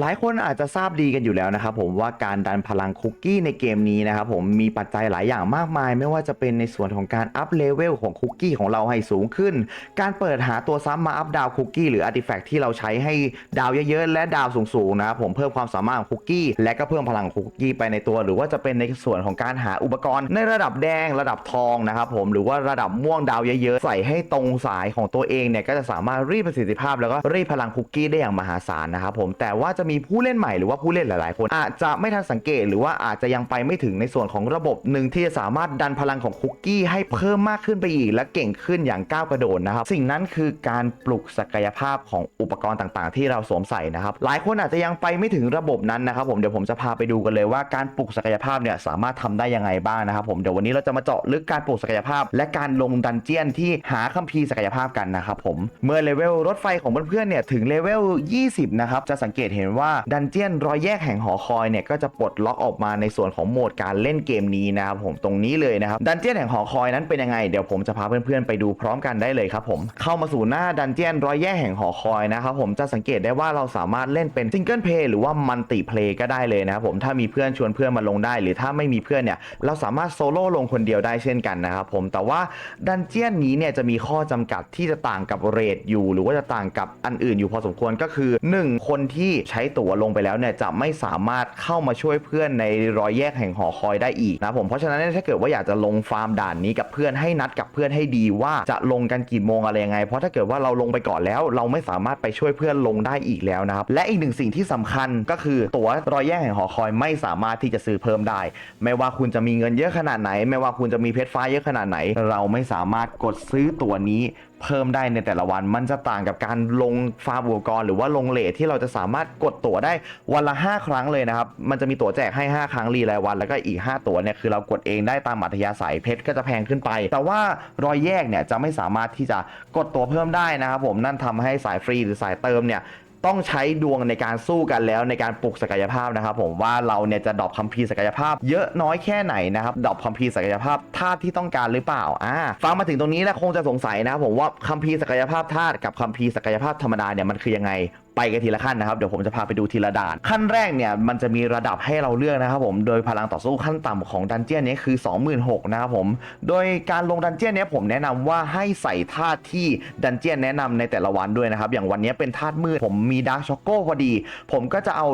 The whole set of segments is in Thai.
หลายคนอาจจะทราบดีกันอยู่แล้วนะครับผมว่าการดันพลังคุกกี้ในเกมนี้นะครับผมมีปัจจัยหลายอย่างมากมาย ไม่ว่าจะเป็นในส่วนของการอัพเลเวลของคุกกี้ของเราให้สูงขึ้น การเปิดหาตัวซ้ำมาอัพดาวคุกกี้หรืออาร์ติแฟกต์ที่เราใช้ให้ดาวเยอะๆ และดาวสูงๆนะครับผมเพิ่มความสามารถของคุกกี้ และก็เพิ่มพลังคุกกี้ไปในตัว หรือว่าจะเป็นในส่วนของการหาอุปกรณ์ ในระดับแดงระดับทองนะครับผมหรือว่าระดับม่วงดาวเยอะๆใส่ให้ตรงสายของตัวเองเนี่ยก็จะสามารถรีดประสิทธิภาพ แล้วก็รีดพลังคุกกี้ได้อย่างมหาศาลนะครับผมแต่ว่าจะมีผู้เล่นใหม่หรือว่าผู้เล่นหลาย ๆ คน อาจจะไม่ทันสังเกตหรือว่าอาจจะยังไปไม่ถึงในส่วนของระบบหนึ่งที่จะสามารถดันพลังของคุกกี้ให้เพิ่มมากขึ้นไปอีก และเก่งขึ้นอย่างก้าวกระโดดนะครับ สิ่งนั้นคือการปลุกศักยภาพของอุปกรณ์ต่าง ๆ ที่เราสวมใส่นะครับ หลายคนอาจจะยังไปไม่ถึงระบบนั้นนะครับ ผมเดี๋ยวผมจะพาไปดูกันเลยว่าการปลุกศักยภาพเนี่ยสามารถทำได้ยังไงบ้างนะครับ ผมเดี๋ยววันนี้เราจะมาเจาะลึกการปลุกศักยภาพ และการลงดันเจียนที่หาคัมภีร์ศักยภาพกันนะครับผมเมื่อเลเวลรถไฟของเพื่อนๆเนี่ยถึงเลเวล 20 นะครับจะสังเกตเห็นว่าดันเจียนรอยแยกแห่งหอคอยเนี่ยก็จะปลดล็อกออกมาในส่วนของโหมดการเล่นเกมนี้นะครับผมตรงนี้เลยนะครับดันเจียนแห่งหอคอยนั้นเป็นยังไงเดี๋ยวผมจะพาเพื่อนๆไปดูพร้อมกันได้เลยครับผมเข้ามาสู่หน้าดันเจียนรอยแยกแห่งหอคอยนะครับผมจะสังเกตได้ว่าเราสามารถเล่นเป็นซิงเกิลเพลย์หรือว่ามัลติเพลย์ก็ได้เลยนะครับผมถ้ามีเพื่อนชวนเพื่อนมาลงได้ หรือถ้าไม่มีเพื่อนเนี่ยเราสามารถโซโล่ลงคนเดียวได้เช่นกันนะครับผมแต่ว่าดันเจียนนี้เนี่ยจะมีข้อจำกัดที่จะต่างกับเรทอยู่ หรือว่าจะต่างกับอันอื่นอยู่พอสมควรก็คือ 1 คนที่ใช้ตั๋วลงไปแล้วเนี่ยจะไม่สามารถเข้ามาช่วยเพื่อนในรอยแยกแห่งหอคอยได้อีกนะผมเพราะฉะนั้นถ้าเกิดว่าอยากจะลงฟาร์มด่านนี้กับเพื่อนให้นัดกับเพื่อนให้ดีว่าจะลงกันกี่โมงอะไรยังไง เพราะถ้าเกิดว่าเราลงไปก่อนแล้ว เราไม่สามารถไปช่วยเพื่อนลงได้อีกแล้วนะครับและอีกหนึ่งสิ่งที่สำคัญก็คือตั๋วรอยแยกแห่งหอคอยไม่สามารถที่จะซื้อเพิ่มได้ ไม่ว่าคุณจะมีเงินเยอะขนาดไหน ไม่ว่าคุณจะมีเพชรฟ้าเยอะขนาดไหน เราไม่สามารถกดซื้อตั๋วนี้เพิ่มได้ในแต่ละวัน มันจะต่างกับการลงฟาร์มอุปกรณ์หรือว่าลงเลทที่เราจะสามารถกดตั๋วได้วันละ 5 ครั้งเลยนะครับ มันจะมีตั๋วแจกให้ 5 ครั้งรีรายวัน แล้วก็อีก 5 ตั๋วเนี่ยคือเรากดเองได้ตามอัธยาศัยเพชรก็จะแพงขึ้นไป แต่ว่ารอยแยกเนี่ยจะไม่สามารถที่จะกดตั๋วเพิ่มได้นะครับผมนั่นทำให้สายฟรีหรือสายเติมเนี่ย ต้องใช้ดวงในการสู้กันแล้วในการปลุกศักยภาพนะครับผมว่าเราเนี่ยจะดรอปคัมภีร์ศักยภาพ เยอะน้อยแค่ไหนนะครับดรอปคัมภีร์ศักยภาพธาตุที่ต้องการหรือเปล่าอ่าฟังมาถึงตรงนี้แล้วคงจะสงสัยนะครับผมว่าคัมภีร์ศักยภาพธาตุกับคัมภีร์ศักยภาพธรรมดาเนี่ยมันคือยังไง ไปกันทีละขั้นนะครับ เดี๋ยวผมจะพาไปดูทีละด่าน ขั้นแรกเนี่ยมันจะมีระดับให้เราเลือกนะครับผม โดยพลังต่อสู้ขั้นต่ำของดันเจี้ยนเนี้คือ 26,000นะครับผม โดยการลงดันเจี้ยนเนี้ยผมแนะนำว่าให้ใส่ธาตุที่ดันเจี้ยนแนะนำในแต่ละวันด้วยนะครับ อย่างวันนี้เป็นธาตุมืด ผมมีดาร์กช็อกโกพอดี ผมก็จะเอา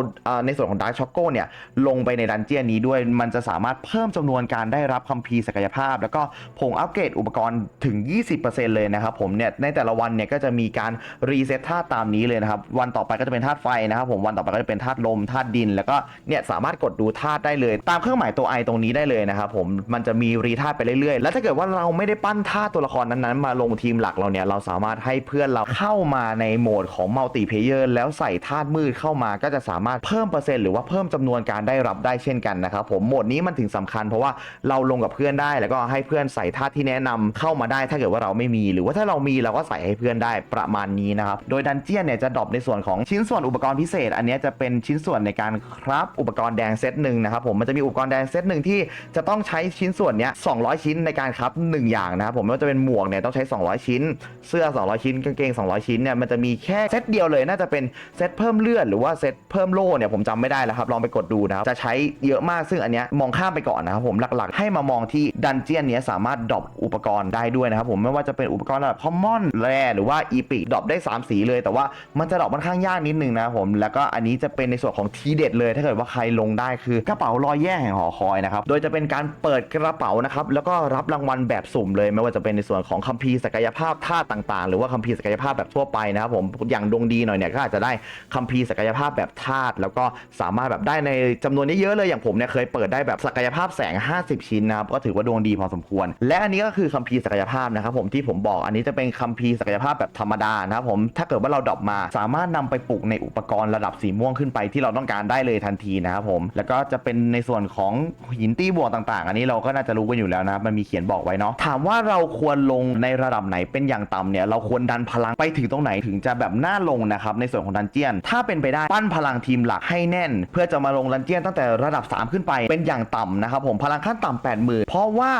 ในส่วนของดาร์กช็อกโกเนี่ยลงไปในดันเจี้ยนนี้ด้วย มันจะสามารถเพิ่มจำนวนการได้รับคัมภีร์ศักยภาพ แล้วก็ผงอัปเกรดอุปกรณ์ถึง 20%เลยนะครับผมเนี่ยในแต่ละวันเนี่ยก็จะมีการรีเซ็ตธาตุตามนี้เลยนะครับวันต่อไปก็จะเป็นธาตุไฟนะครับผมวันต่อไปก็จะเป็นธาตุลมธาตุดิน แล้วก็เนี่ยสามารถกดดูธาตุได้เลย ตามเครื่องหมายตัวไอตรงนี้ได้เลยนะครับผมมันจะมีรีธาตุไปเรื่อยๆ แล้วถ้าเกิดว่าเราไม่ได้ปั้นธาตุตัวละครนั้นๆ มาลงทีมหลักเราเนี่ยเราสามารถให้เพื่อนเราเข้ามาในโหมดของมัลติเพเยอร์แล้วใส่ธาตุมืดเข้ามาก็จะสามารถเพิ่มเปอร์เซ็นต์หรือว่าเพิ่มจำนวนการได้รับได้เช่นกันนะครับผมโหมดนี้มันถึงสำคัญ เพราะว่าเราลงกับเพื่อนได้ แล้วก็ให้เพื่อนใส่ธาตุที่แนะนำเข้ามาได้ ถ้าเกิดว่าเราไม่มี หรือว่าถ้าเรามีเราก็ใส่ให้เพื่อนได้ประมาณนี้นะครับโดยดันเจียนเนี่ยจะดรอปในส่วนของชิ้นส่วนอุปกรณ์พิเศษ อันนี้จะเป็นชิ้นส่วนในการครับอุปกรณ์แดงเซตหนึ่งนะครับผมมันจะมีอุปกรณ์แดงเซตหนึ่งที่จะต้องใช้ชิ้นส่วนเนี้ย200 ชิ้นในการครับหนึ่งอย่างนะครับผมไม่ว่าจะเป็นหมวกเนี่ยต้องใช้ 200 ชิ้น เสื้อ 200 ชิ้นกางเกง 200 ชิ้นเนี่ยมันจะมีแค่เซตเดียวเลยน่าจะเป็นเซตเพิ่มเลือดหรือว่าเซตเพิ่มโล่เนี่ยผมจำไม่ได้แล้วครับลองไปกดดูนะครับจะใช้เยอะมากซึ่งอันเนี้ยมองข้ามไปก่อนนะครับผมหลักๆ ให้มามองที่ดันเจียนเนี้ยสามารถดรอปอุปกรณ์ได้ด้วยนะครับผมไม่ว่าจะเป็นอุปกรณ์ระดับคอมมอนแรหรือว่าอีพิกดรอปได้ 3 สีเลยแต่ว่ามันจะดรอปค่อนข้างยากนิดนึงนะผมแล้วก็อันนี้จะเป็นในส่วนของทีเด็ดเลย ถ้าเกิดว่าใครลงได้คือกระเป๋ารอยแย่แห่งหอคอยนะครับโดยจะเป็นการเปิดกระเป๋านะครับแล้วก็รับรางวัลแบบสุ่มเลย ไม่ว่าจะเป็นในส่วนของคัมภีร์ศักยภาพธาต่างๆ หรือว่าคัมภีร์ศักยภาพแบบทั่วไปนะครับผมอย่างดวงดีหน่อยเนี่ยก็อาจจะได้คัมภีร์ศักยภาพแบบธาตุแล้วก็สามารถแบบได้ในจำนวนเยอะๆเลยอย่างผมเนี่ยเคยเปิดได้แบบศักยภาพแสง 50 ชิ้นนะครับก็ถือว่าดวงดีพอสมควร และอันนี้ก็คือคัมภีร์ศักยภาพนะครับผมที่ผมบอกอันนี้จะเป็นคัมภีร์ศักยภาพแบบธรรมดานะครับผมถ้าเกิดว่าเราดรอปมาสามารถนำไปปลูกในอุปกรณ์ระดับสีม่วงขึ้นไปที่เราต้องการได้เลยทันทีนะครับผม แล้วก็จะเป็นในส่วนของหินตีบวกต่างๆ อันนี้เราก็น่าจะรู้กันอยู่แล้วนะมันมีเขียนบอกไว้เนาะถามว่าเราควรลงในระดับไหนเป็นอย่างต่ำเนี่ยเราควรดันพลังไปถึงตรงไหนถึงจะแบบน่าลงนะครับในส่วนของดันเจียน ถ้าเป็นไปได้ปั้นพลังทีมหลักให้แน่น เพื่อจะมาลงดันเจียนตั้งแต่ระดับ 3 ขึ้นไปเป็นอย่างต่ำนะครับผมพลังขั้นต่ำ80,000เพราะว่า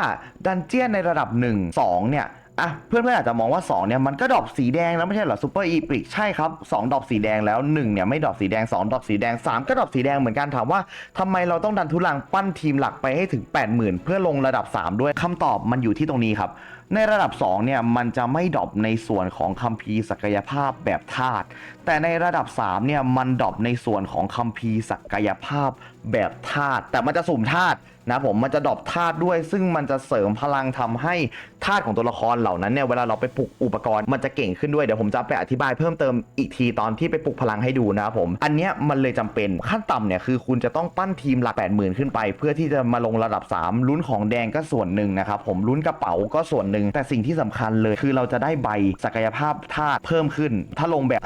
ดันเจียนในระดับ 1 2เนี่ย อะเพื่อนๆอาจจะมองว่า 2 เนี่ยมันก็ดรอปสีแดงแล้วไม่ใช่เหรอซูเปอร์อีพิกใช่ครับ 2ดรอปสีแดงแล้ว 1 เนี่ยไม่ดรอปสีแดง 2ดรอปสีแดง 3 ก็ดรอปสีแดงเหมือนกันถามว่าทำไมเราต้องดันทุลังปั้นทีมหลักไปให้ถึง 80,000 เพื่อลงระดับ 3 ด้วยคำตอบมันอยู่ที่ตรงนี้ครับ ในระดับ 2 เนี่ยมันจะไม่ดรอปในส่วนของคัมภีร์ศักยภาพแบบธาตุแต่ในระดับ 3 เนี่ย มันดรอปในส่วนของคัมภีร์ศักยภาพแบบธาตุแต่มันจะสุ่มธาตุนะผมมันจะดรอปธาตุด้วย ซึ่งมันจะเสริมพลังทำให้ธาตุของตัวละครเหล่านั้นเนี่ยเวลาเราไปปลุกอุปกรณ์มันจะเก่งขึ้นด้วย เดี๋ยวผมจะไปอธิบายเพิ่มเติมอีกทีตอนที่ไปปลุกพลังให้ดูนะครับผม อันเนี้ยมันเลยจำเป็นขั้นต่ำเนี่ยคือคุณจะต้องปั้นทีมหลัก 80,000 ขึ้นไป เพื่อที่จะมาลงระดับ 3 ลุ้นของแดงก็ส่วนหนึ่งนะครับผมลุ้นกระเป๋าก็ส่วนหนึ่งแต่สิ่งที่สำคัญเลยคือเราจะได้ใบศักยภาพธาตุเพิ่มขึ้น ถ้าลงแบบ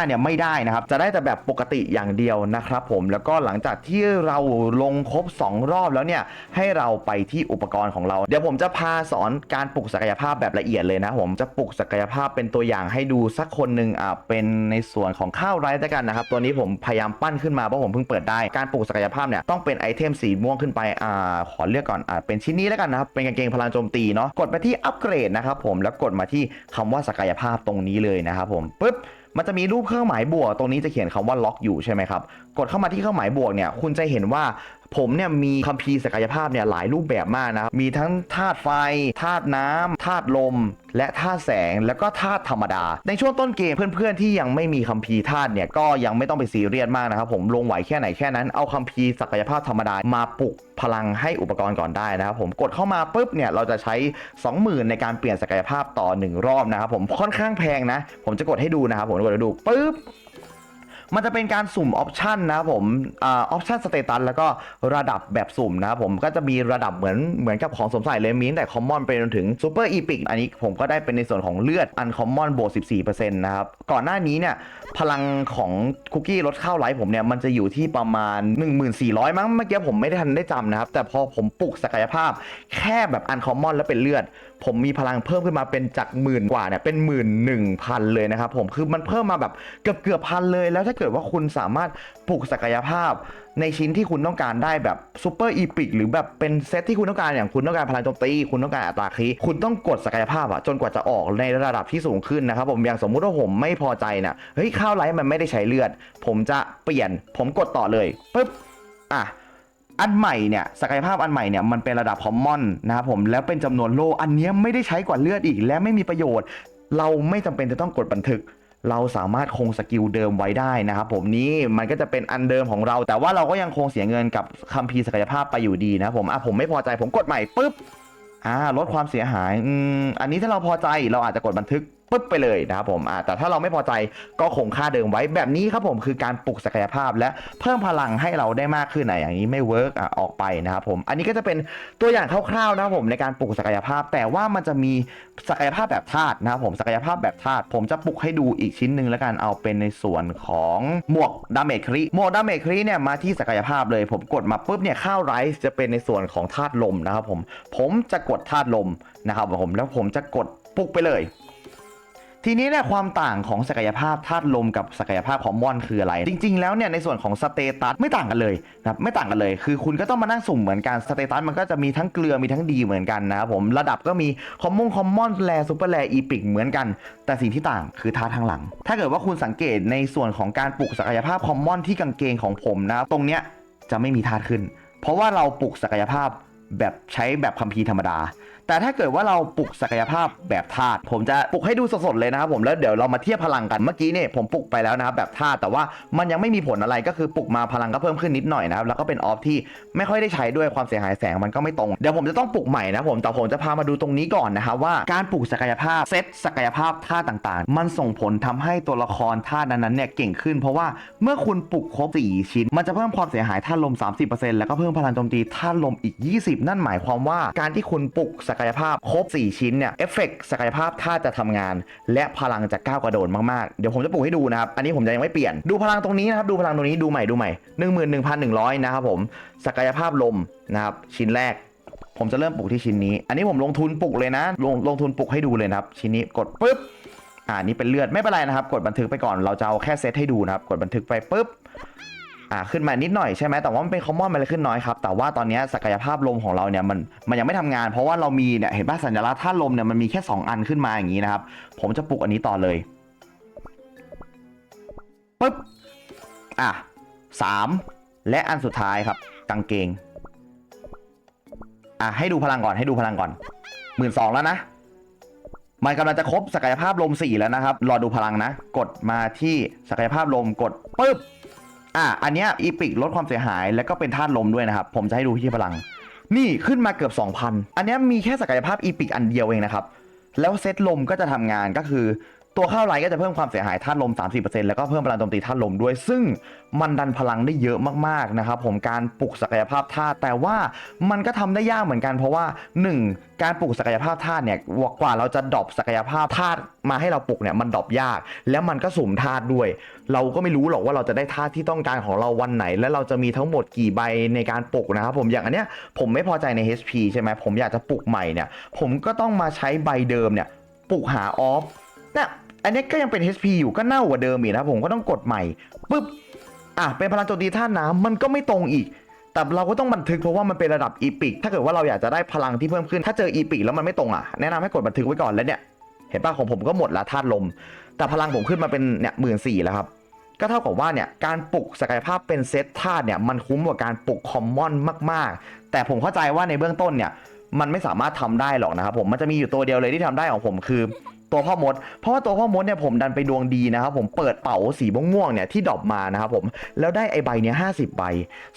5เนี่ยไม่ได้นะครับ จะได้แต่แบบปกติอย่างเดียวนะครับผมแล้วก็หลังจากที่เราลงครบ 2 รอบแล้วเนี่ยให้เราไปที่อุปกรณ์ของเรา เดี๋ยวผมจะพาสอนการปลุกศักยภาพแบบละเอียดเลยนะผมจะปลุกศักยภาพเป็นตัวอย่างให้ดูสักคนหนึ่งอ่าเป็นในส่วนของข้าวไรซ์แล้วกันนะครับ ตัวนี้ผมพยายามปั้นขึ้นมาเพราะผมเพิ่งเปิดได้การปลุกศักยภาพเนี่ยต้องเป็นไอเทมสีม่วงขึ้นไปอ่าขอเลือกก่อนอ่าเป็นชิ้นนี้แล้วกันนะครับเป็นกางเกงพลังโจมตีเนาะกดไปที่อัปเกรดนะครับผมแล้วกดมาที่คำว่าศักยภาพตรงนี้เลยนะครับผมปึ๊บ มันจะมีรูปเครื่องหมายบวกตรงนี้จะเขียนคำว่าล็อกอยู่ใช่ไหมครับ กดเข้ามาที่เครื่องหมายบวกเนี่ยคุณจะเห็นว่าผมเนี่ยมีคัมภีร์ศักยภาพเนี่ยหลายรูปแบบมากนะมีทั้งธาตุไฟธาตุน้ำธาตุลม และธาตุแสงแล้วก็ธาตุธรรมดา ในช่วงต้นเกมเพื่อนๆที่ยังไม่มีคัมภีร์ธาตุเนี่ยก็ยังไม่ต้องไปซีเรียสมากนะครับผมลงไหวแค่ไหนแค่นั้นเอาคัมภีร์ศักยภาพธรรมดามาปลุกพลังให้อุปกรณ์ก่อนได้นะครับผมกดเข้ามาปุ๊บเนี่ยเราจะใช้ 20,000 ในการเปลี่ยนศักยภาพต่อ 1 รอบนะครับผมค่อนข้างแพงนะ ผมจะกดให้ดูนะครับผมกดให้ดูปุ๊บ มันจะเป็นการสุ่มออปชันนะครับผมออปชันสเตตัสแล้วก็ระดับแบบสุ่มนะครับผมก็จะมีระดับเหมือนเหมือนกับของสมใส่เลยมีตั้งแต่คอมมอนไปจนถึงซูเปอร์อีพิกอันนี้ผมก็ได้เป็นในส่วนของเลือดอันคอมมอนบวก14%นะครับก่อนหน้านี้เนี่ยพลังของคุกกี้ลดข้าวไลท์ผมเนี่ยมันจะอยู่ที่ประมาณ 1400 มั้งเมื่อกี้ผมไม่ได้ทันได้จำนะครับ แต่พอผมปลุกศักยภาพ แค่แบบอันคอมมอนแล้วเป็นเลือด ผมมีพลังเพิ่มขึ้นมาเป็นจากหมื่นกว่าเนี่ยเป็นหมื่นหนึ่งพันเลยนะครับผมคือมันเพิ่มมาแบบเกือบเกือบพันเลยแล้วถ้าเกิดว่าคุณสามารถปลุกศักยภาพ ในชิ้นที่คุณต้องการได้แบบซูเปอร์อีพิกหรือแบบเป็นเซตที่คุณต้องการอย่างคุณต้องการพลังโจมตี คุณต้องการอัตราคีคุณต้องกดศักยภาพอะจนกว่าจะออกในระดับที่สูงขึ้นนะครับผมอย่างสมมุติว่าผมไม่พอใจนะเฮ้ยข้าวไลท์มันไม่ได้ใช้เลือด ผมจะเปลี่ยนผมกดต่อเลยปุ๊บอะอันใหม่เนี่ยศักยภาพอันใหม่เนี่ยมันเป็นระดับคอมมอนนะครับผมแล้วเป็นจำนวนโลอันนี้ไม่ได้ใช้กว่าเลือดอีก และไม่มีประโยชน์ เราไม่จำเป็นจะต้องกดบันทึก เราสามารถคงสกิลเดิมไว้ได้นะครับผมนี่มันก็จะเป็นอันเดิมของเรา แต่ว่าเราก็ยังคงเสียเงินกับคัมภีร์ศักยภาพไปอยู่ดีนะผมอะผมไม่พอใจผมกดใหม่ปุ๊บอ่าลดความเสียหายอืมอันนี้ถ้าเราพอใจเราอาจจะกดบันทึก ปุ๊บไปเลยนะครับผมแต่ถ้าเราไม่พอใจก็คงค่าเดิมไว้แบบนี้ครับผมคือการปลุกศักยภาพและเพิ่มพลังให้เราได้มากขึ้นนะอย่างนี้ไม่เวิร์กอะออกไปนะครับผมอันนี้ก็จะเป็นตัวอย่างคร่าวๆนะครับผมในการปลุกศักยภาพ แต่ว่ามันจะมีศักยภาพแบบธาตุนะครับผมศักยภาพแบบธาตุผมจะปลุกให้ดูอีกชิ้นหนึ่งแล้วกันเอาเป็นในส่วนของหมวกดาเมจครีหมวกดาเมจครีเนี่ยมาที่ศักยภาพเลย ผมกดมาปุ๊บเนี่ยข้าวไรซ์จะเป็นในส่วนของธาตุลมนะครับผมผมจะกดธาตุลมนะครับผมแล้วผมจะกดปลุกไปเลย ทีนี้เนี่ยความต่างของศักยภาพธาตุลมกับศักยภาพของมอนคืออะไร จริง ๆ แล้วเนี่ยในส่วนของสเตตัสไม่ต่างกันเลยนะครับไม่ต่างกันเลย คือคุณก็ต้องมานั่งสุ่มเหมือนกันสเตตัสมันก็จะมีทั้งเกลือมีทั้งดีเหมือนกันนะครับผมระดับก็มีคอมมงคอมมอนแลซูเปอร์แลอีพิกเหมือนกัน แต่สิ่งที่ต่างคือธาตุทางหลัง ถ้าเกิดว่าคุณสังเกตในส่วนของการปลุกศักยภาพคอมมอนที่กางเกงของผมนะตรงเนี้ยจะไม่มีธาตุขึ้น เพราะว่าเราปลุกศักยภาพแบบใช้แบบคัมภีร์ธรรมดา แต่ถ้าเกิดว่าเราปลุกศักยภาพแบบธาตุผมจะปลุกให้ดูสดๆเลยนะครับผมแล้วเดี๋ยวเรามาเทียบพลังกันเมื่อกี้เนี่ยผมปลุกไปแล้วนะครับแบบธาตุแต่ว่ามันยังไม่มีผลอะไรก็คือปลุกมาพลังก็เพิ่มขึ้นนิดหน่อยนะครับแล้วก็เป็นออฟที่ไม่ค่อยได้ใช้ด้วยความเสียหายแสงมันก็ไม่ตรงเดี๋ยวผมจะต้องปลุกใหม่นะผมแต่ผมจะพามาดูตรงนี้ก่อนนะครับว่าการปลุกศักยภาพเซตศักยภาพธาตุต่างๆ มันส่งผลทำให้ตัวละครธาตุนั้นๆเนี่ยเก่งขึ้น เพราะว่าเมื่อคุณปลุกครบ4ชิ้น มันจะเพิ่มความเสียหายธาตุลม 30%แล้วก็เพิ่มพลังโจมตีธาตุลมอีก 20 นั่นหมายความว่าการที่คุณปลุกศักกยภาพครบ 4 ชิ้นเนี่ยเอฟเฟกศักยภาพธาจะทำงาน และพลังจะก้าวกระโดดมากๆ เดี๋ยวผมจะปลุกให้ดูนะครับ อันนี้ผมจะยังไม่เปลี่ยนดูพลังตรงนี้นะครับ ดูพลังตรงนี้ดูใหม่ดูใหม่11,100นะครับผมศักยภาพลมนะครับชิ้นแรก ผมจะเริ่มปลุกที่ชิ้นนี้ อันนี้ผมลงทุนปลุกเลยนะ ลงลงทุนปลุกให้ดูเลยนะครับ ชิ้นนี้กดปุ๊บอ่านี่เป็นเลือดไม่เป็นไรนะครับ กดบันทึกไปก่อนเราจะเอาแค่เซตให้ดูนะครับกดบันทึกไปปุ๊บ อ่าขึ้นมานิดหน่อยใช่ไหมแต่ว่ามันเป็นคอมมอนมันเลยขึ้นน้อยครับแต่ว่าตอนนี้ศักยภาพลมของเราเนี่ยมันมันยังไม่ทำงาน เพราะว่าเรามีเนี่ยเห็นป่ะสัญลักษณ์ธาตุลมเนี่ยมันมีแค่ 2 อันขึ้นมาอย่างนี้นะครับ ผมจะปลุกอันนี้ต่อเลยปึ๊บอะสามและอันสุดท้ายครับกางเกงอะให้ดูพลังก่อนให้ดูพลังก่อนหมื่นสองแล้วนะมันกำลังจะครบศักยภาพลม4แล้วนะครับ รอดูพลังนะ กดมาที่ศักยภาพลมกดปึ๊บ อะอันเนี้ยอีพิกลดความเสียหายแล้วก็เป็นธาตุลมด้วยนะครับ ผมจะให้ดูที่พลัง นี่ขึ้นมาเกือบ 2,000 อันเนี้ยมีแค่ศักยภาพอีพิกอันเดียวเองนะครับ แล้วเซตลมก็จะทำงานก็คือ ตัวเข้าไลท์ก็จะเพิ่มความเสียหายธาตุลม 30%แล้วก็เพิ่มพลังโจมตีธาตุลมด้วย ซึ่งมันดันพลังได้เยอะมากๆนะครับผมการปลุกศักยภาพธาตุแต่ว่ามันก็ทำได้ยากเหมือนกันเพราะว่า 1. การปลุกศักยภาพธาตุเนี่ยกว่าเราจะดรอปศักยภาพธาตุมาให้เราปลุกเนี่ยมันดรอปยาก แล้วมันก็สุ่มธาตุด้วย เราก็ไม่รู้หรอกว่าเราจะได้ธาตุที่ต้องการของเราวันไหน และเราจะมีทั้งหมดกี่ใบในการปลุกนะครับผมอย่างอันเนี้ยผมไม่พอใจใน HP ใช่ไหมผมอยากจะปลุกใหม่เนี่ยผมก็ต้องมาใช้ใบเดิมเนี่ยปลุกหาออฟ เนี่ยอันนี้ก็ยังเป็น HP อยู่ก็เน่ากว่าเดิมอีกนะผมก็ต้องกดใหม่ปุ๊บอะเป็นพลังโจมตีธาน้ำมันก็ไม่ตรงอีก แต่เราก็ต้องบันทึกเพราะว่ามันเป็นระดับอีพิกถ้าเกิดว่าเราอยากจะได้พลังที่เพิ่มขึ้น ถ้าเจออีพิกแล้วมันไม่ตรงอะแนะนำให้กดบันทึกไว้ก่อนแล้วเนี่ยเห็นป่ะของผมก็หมดล้วธาตุลม แต่พลังผมขึ้นมาเป็นเนี่ยหมื่นสี่แล้วครับก็เท่ากับว่าเนี่ยการปลุกศักยภาพเป็นเซตธาตุเนี่ยมันคุ้มกว่าการปลุกคอมมอนมากๆ แต่ผมเข้าใจว่าในเบื้องต้นเนี่ยมันไม่สามารถทำได้หรอกนะครับผมมันจะมีอยู่ตัวเดียวเลยที่ทำได้ของผมคือ ตัวพ่อมด เพราะว่าตัวพ่อมดเนี่ยผมดันไปดวงดีนะครับผมเปิดเป๋าสีม่วงๆเนี่ยที่ดรอปมานะครับผมแล้วได้ไอใบเนี้ยห้าสิบใบ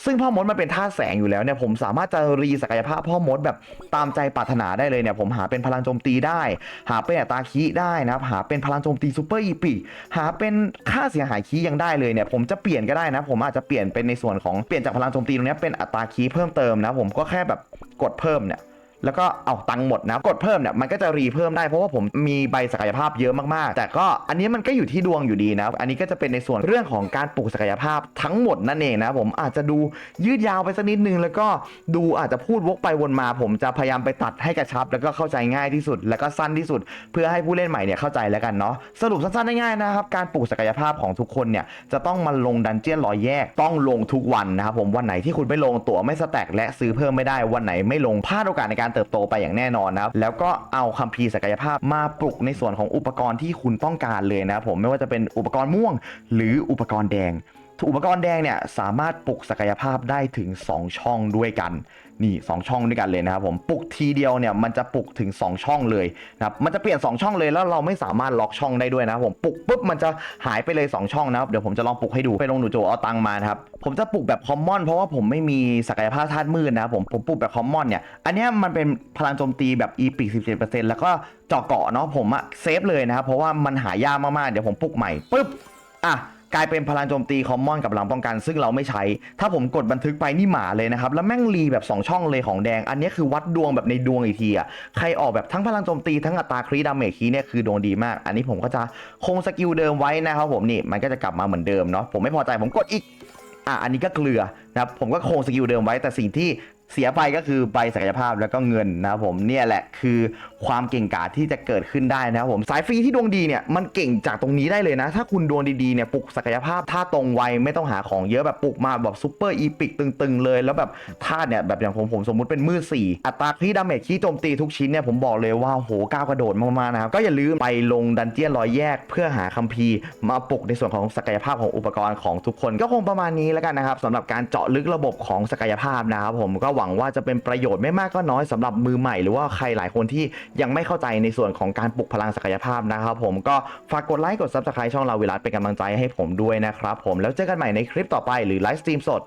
ซึ่งพ่อมดมันเป็นธาตุแสงอยู่แล้วเนี่ยผมสามารถจะรีศักยภาพพ่อมดแบบตามใจปรารถนาได้เลยเนี่ยผมหาเป็นพลังโจมตีได้ หาเป็นอัตราคีได้นะครับหาเป็นพลังโจมตีซูเปอร์อีปีหาเป็นค่าเสียหายคียังได้เลยเนี่ยผมจะเปลี่ยนก็ได้นะผมอาจจะเปลี่ยนเป็นในส่วนของเปลี่ยนจากพลังโจมตีตรงนี้เป็นอัตราคีเพิ่มเติมนะผมก็แค่แบบกดเพิ่มเนี่ย แล้วก็เอาตังค์หมดนะกดเพิ่มเนี่ยมันก็จะรีเพิ่มได้เพราะว่าผมมีใบศักยภาพเยอะมากๆ แต่ก็อันนี้มันก็อยู่ที่ดวงอยู่ดีนะ อันนี้ก็จะเป็นในส่วนเรื่องของการปลูกศักยภาพทั้งหมดนั่นเองนะผมอาจจะดูยืดยาวไปสักนิดนึง แล้วก็ดูอาจจะพูดวกไปวนมา ผมจะพยายามไปตัดให้กระชับ แล้วก็เข้าใจง่ายที่สุด แล้วก็สั้นที่สุด เพื่อให้ผู้เล่นใหม่เนี่ยเข้าใจแล้วกันเนาะสรุปสั้นๆง่ายๆนะครับการปลูกศักยภาพของทุกคนเนี่ยจะต้องมาลงดันเจี้ยนรอยแยกต้องลงทุกวันนะครับผมวันไหนที่คุณไม่ลงตั๋วไม่สแต็กและซื้อเพิ่มไม่ได้วันไหนไม่ลงพลาดโอกาสในการเติบโตไปอย่างแน่นอนนะครับแล้วก็เอาคัมภีร์ศักยภาพมาปลุกในส่วนของอุปกรณ์ที่คุณต้องการเลยนะครับผมไม่ว่าจะเป็นอุปกรณ์ม่วง หรืออุปกรณ์แดง อุปกรณ์แดงเนี่ยสามารถปลุกศักยภาพได้ถึง 2 ช่องด้วยกันนี่สองช่องด้วยกันเลยนะครับผมปลุกทีเดียวเนี่ยมันจะปลุกถึง 2 ช่องเลยนะครับมันจะเปลี่ยน 2 ช่องเลยแล้วเราไม่สามารถล็อกช่องได้ด้วยนะครับผมปลุกปุ๊บมันจะหายไปเลย 2 ช่องนะครับเดี๋ยวผมจะลองปลุกให้ดูไปลงหนูโจเอาตังมานะครับผมจะปลุกแบบคอมมอนเพราะว่าผมไม่มีศักยภาพธาตุมืดนะครับผมผมปลุกแบบคอมมอนเนี่ยอันนี้มันเป็นพลังโจมตีแบบ e ปี17%แล้วก็เจาะเกาะเนาะผมอะเซฟเลยนะครับเพราะว่ามันหายากมากๆเดี๋ยวผมปลุกใหม่ปุ๊บอะ กลายเป็นพลังโจมตีคอมมอนกับพลังป้องกัน ซึ่งเราไม่ใช้ ถ้าผมกดบันทึกไปนี่หมาเลยนะครับ แล้วแม่งรีแบบ 2 ช่องเลยของแดง อันนี้คือวัดดวงแบบในดวงอีกทีอะ ใครออกแบบทั้งพลังโจมตีทั้งอัตราครีดาเมจคีเนี่ยคือดวงดีมาก อันนี้ผมก็จะคงสกิลเดิมไว้นะครับผมนี่มันก็จะกลับมาเหมือนเดิมเนาะ ผมไม่พอใจผมกดอีก อะอันนี้ก็เกลือนะครับ ผมก็คงสกิลเดิมไว้แต่สิ่งที่เสียไปก็คือใบศักยภาพแล้วก็เงินนะครับผมเนี่ยแหละคือ ความเก่งกาจที่จะเกิดขึ้นได้นะครับผมสายฟรีที่ดวงดีเนี่ยมันเก่งจากตรงนี้ได้เลยนะ ถ้าคุณดวงดีๆเนี่ยปลุกศักยภาพท่าตรงไวไม่ต้องหาของเยอะแบบปลุกมาแบบซูเปอร์อีพิกตึงๆ เลยแล้วแบบท่าเนี่ยแบบอย่างผมผมสมมุติเป็นมือสี่อัตราคลีดาเมจคีโจมตีทุกชิ้นเนี่ยผมบอกเลยว่าโหก้าวกระโดดมากๆนะครับก็อย่าลืมไปลงดันเจียนรอยแยก เพื่อหาคัมภีร์มาปลุกในส่วนของศักยภาพของอุปกรณ์ของทุกคน ก็คงประมาณนี้แล้วกันนะครับสำหรับการเจาะลึกระบบของศักยภาพนะครับผมก็หวังว่าจะเป็นประโยชน์ไม่มากก็น้อยสำหรับมือใหม่หรือว่าใครหลายคนที่ยังไม่เข้าใจในส่วนของการปลุกพลังศักยภาพนะครับผมก็ฝากกดไลค์กดซับสไคร b e ช่องเราเวลาเป็นกำลังใจให้ผมด้วยนะครับผมแล้วเจอกันใหม่ในคลิปต่อไปหรือไลฟ์สตรีมสด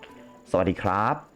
สวัสดีครับ